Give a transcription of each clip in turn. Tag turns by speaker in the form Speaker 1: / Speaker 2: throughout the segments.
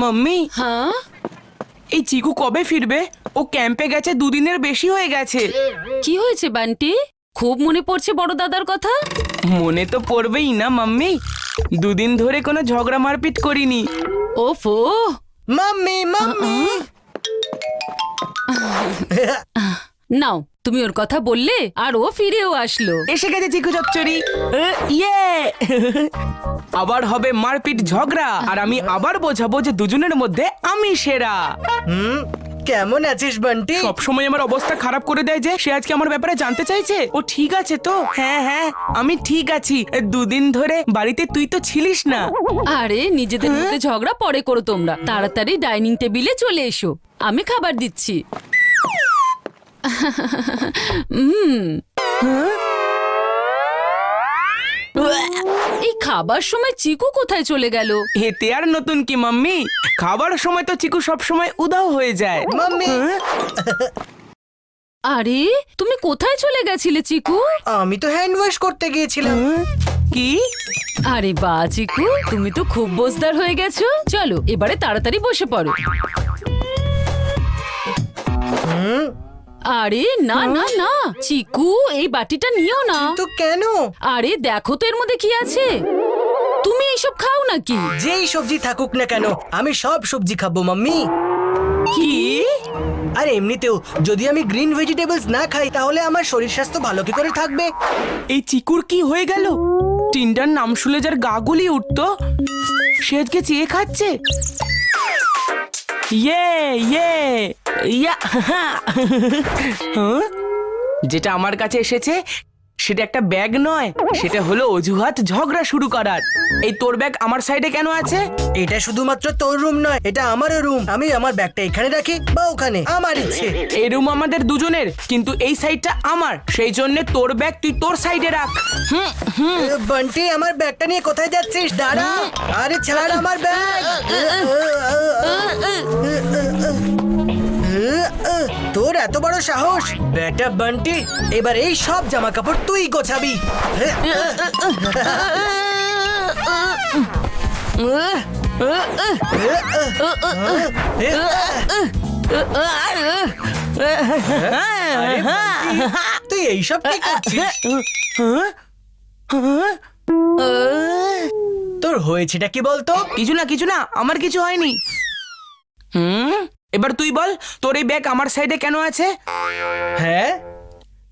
Speaker 1: Mummy
Speaker 2: হ্যাঁ
Speaker 1: এই চিকু কবে ফিরবে ও ক্যাম্পে গেছে দুদিনের বেশি হয়ে গেছে।
Speaker 2: কি হয়েছে বান্টি? খুব মনে পড়ছে বড় দাদার কথা।
Speaker 1: মনে তো পড়বেই না মাম্মি। দুদিন ধরে কোনো ঝগড়া মারপিট করিনি।
Speaker 2: ওফো
Speaker 3: মাম্মি মাম্মি।
Speaker 2: নাও তুমি ওর কথা বললে আর ও ফিরেও আসলো।
Speaker 1: এসে গেছে চিকু চচ্চড়ি। এ, ইয়ে। আবার হবে মারপিট ঝগড়া আর আমি আবার বোঝাবো যে দুজনের মধ্যে আমি সেরা।
Speaker 3: হুম? কেমন আছিস বান্টি?
Speaker 1: সবসময় আমার অবস্থা খারাপ করে দেয় যে সে আজকে আমার ব্যাপারে জানতে চাইছে। ও ঠিক আছে তো? হ্যাঁ হ্যাঁ। আমি ঠিক আছি। দুদিন ধরে বাড়িতে তুই তো ছিলিস না।
Speaker 2: আরে নিজেদের মধ্যে ঝগড়া পরে করো তোমরা। তাড়াতাড়ি ডাইনিং টেবিলে চলে এসো। আমি খাবার দিচ্ছি। উম। এই খাবার সময় চিকু কোথায় চলে গেল?
Speaker 1: এতে আর নতুন কি মাম্মি? খাবার সময় তো চিকু সব সময় উদাও হয়ে যায়।
Speaker 3: মাম্মি!
Speaker 2: আরে তুমি কোথায় চলে গেছিলে চিকু?
Speaker 3: আমি তো হ্যান্ড ওয়াশ করতে গিয়েছিলাম।
Speaker 1: কি?
Speaker 2: আরে বা চিকু তুমি তো খুব বোজদার হয়ে গেছো। চলো এবারে তাড়াতাড়ি বসে পড়ো।
Speaker 3: হুম?
Speaker 2: আরে না না না। চিকু এই বাটিটা নিও না।
Speaker 3: তো কেন?
Speaker 2: আরে দেখো তো এর মধ্যে কি আছে। তুমি এইসব খাও নাকি?
Speaker 3: যেই সবজি থাকুক না কেন আমি সব সবজি খাব মাম্মি।
Speaker 1: কি?
Speaker 3: আর এমনিতেও যদি আমি গ্রিন ভেজিটেবলস না খাই তাহলে আমার শরীর স্বাস্থ্য ভালো কি করে থাকবে?
Speaker 1: এই চিকুর কি হয়ে গেল? টিন্ডার নাম শুনে যার গা গুলি উঠতো সে আজকে চেয়ে খাচ্ছে। ইয়ে ইয়ে। ইয়া হ্যাঁ? যেটা আমার কাছে এসেছে সেটা একটা ব্যাগ নয় সেটা হলো অজুহাত ঝগড়া শুরু করার এই তোর ব্যাগ আমার সাইডে কেন আছে
Speaker 3: এটা শুধুমাত্র তোর রুম নয় এটা আমারও রুম আমি আমার ব্যাগটা এখানে রাখি বা ওখানে আমার ইচ্ছে
Speaker 1: এই রুম আমাদের দুজনের কিন্তু এই সাইডটা আমার সেই জন্য তোর ব্যাগ তুই তোর সাইডে রাখ হুম হুম
Speaker 3: বান্টি আমার ব্যাগটা নিয়ে কোথায় যাচ্ছিস দাঁড়া আরে ছাড় আমার ব্যাগ তোর এত বড় সাহস? বেটা বান্টি এবার এই সব জামা কাপড় তুই গোছাবি। তুই এইসব কি করছিস? তোর হয়েছেটা কি বলতো?
Speaker 1: কিছু না কিছু না আমার কিছু হয়নি। হুম? এবার তুই বল তোর এই ব্যাগ আমার সাইডে কেন আছে?
Speaker 3: হ্যাঁ?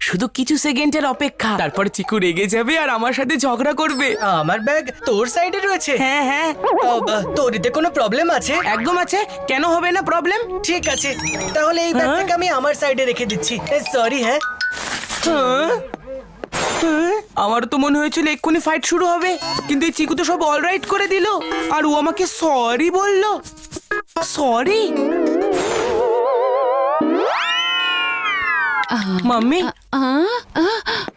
Speaker 1: শুধু কিছু সেকেন্ডের অপেক্ষা। তারপর চিকু রেগে যাবে আর আমার সাথে ঝগড়া করবে।
Speaker 3: আমার ব্যাগ তোর সাইডে রয়েছে।
Speaker 1: হ্যাঁ হ্যাঁ।
Speaker 3: তোর এতে কোনো প্রবলেম আছে?
Speaker 1: একদম আছে। কেন হবে না প্রবলেম
Speaker 3: ঠিক আছে। তাহলে এই ব্যাগটাকে আমি আমার সাইডে রেখে দিচ্ছি। সরি হ্যাঁ?
Speaker 1: আমার তো মনে হয়েছিল এক্ষুনি ফাইট শুরু হবে। কিন্তু এই চিকু তো সব অলরাইট করে দিল। আর ও আমাকে সরি বলল। Sorry mummy?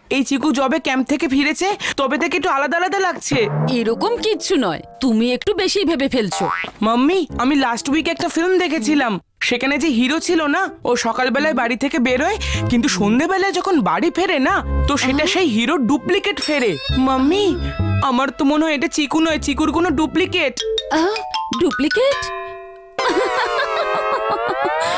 Speaker 1: এই চিকু জবে ক্যাম্প থেকে ফিরেছে তবে থেকে একটু আলাদা আলাদা লাগছে।
Speaker 2: এরকম কিচ্ছু নয় তুমি একটু বেশি ভেবে ফেলছো।
Speaker 1: মাম্মি আমি লাস্ট উইক একটা ফিল্ম দেখেছিলাম সেখানে যে হিরো ছিল না ও সকালবেলায় বাড়ি থেকে বেরোয় কিন্তু সন্ধেবেলায় যখন বাড়ি ফেরে না তো সেটা সেই হিরো ডুপ্লিকেট ফেরে। মাম্মি আমার তো মনে হয় এটা চিকু নয় চিকুর কোনো ডুপ্লিকেট
Speaker 2: ডুপ্লিকেট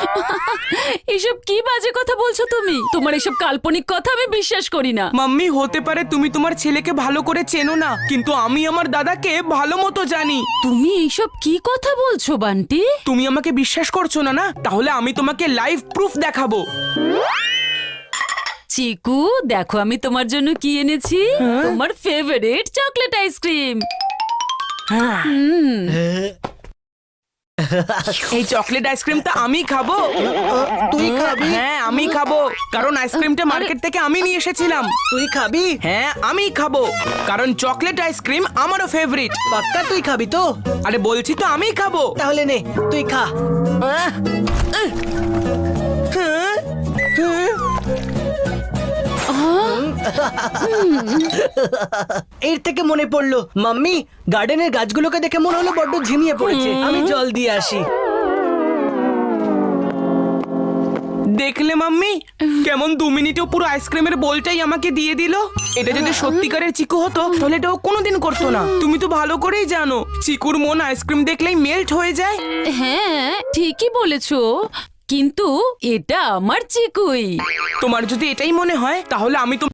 Speaker 2: এসব কি বাজে কথা বলছো তুমি? তোমার এসব কাল্পনিক কথা আমি বিশ্বাস করি না।
Speaker 1: মাম্মি হতে পারে তুমি তোমার ছেলেকে ভালো করে চেনো না কিন্তু আমি আমার দাদাকে ভালো মতো জানি।
Speaker 2: তুমি এইসব কি কথা বলছো বান্টি?
Speaker 1: তুমি আমাকে বিশ্বাস করছ না না? তাহলে আমি তোমাকে লাইভ প্রুফ দেখাবো।
Speaker 2: চিকু দেখো আমি তোমার জন্য কি এনেছি? তোমার ফেভারিট চকলেট আইসক্রিম
Speaker 1: হ্যাঁ। এই চকলেট আইসক্রিমটা আমি খাব।
Speaker 3: তুই খাবি?
Speaker 1: হ্যাঁ আমি খাব। কারণ আইসক্রিমটা মার্কেট থেকে আমি নিয়ে এসেছিলাম।
Speaker 3: তুই খাবি?
Speaker 1: হ্যাঁ আমি খাব। কারণ চকলেট আইসক্রিম আমারও ফেভারিট
Speaker 3: পাক্কা তুই খাবি তো?
Speaker 1: আরে বলছি তো আমি খাব।
Speaker 3: তাহলে নে তুই খা। এর থেকে মনে পড়ল মাম্মি গার্ডেনের গাছগুলোকে দেখে মনে হলো বড্ড ঝিমিয়ে পড়েছে। আমি জল দিয়ে আসি।
Speaker 1: দেখলে মাম্মি? কেমন দু মিনিটেও পুরো আইসক্রিমের বোলটাই আমাকে দিয়ে দিল? এটা যদি সত্যিকারের চিকু হতো তাহলে এটা ও কোনোদিন করতো না। তুমি তো ভালো করেই জানো চিকুর মন আইসক্রিম দেখলেই মেল্ট হয়ে যায়।
Speaker 2: হ্যাঁ ঠিকই বলেছ। কিন্তু এটা আমার চিকুই।
Speaker 1: তোমার যদি এটাই মনে হয় তাহলে আমি তো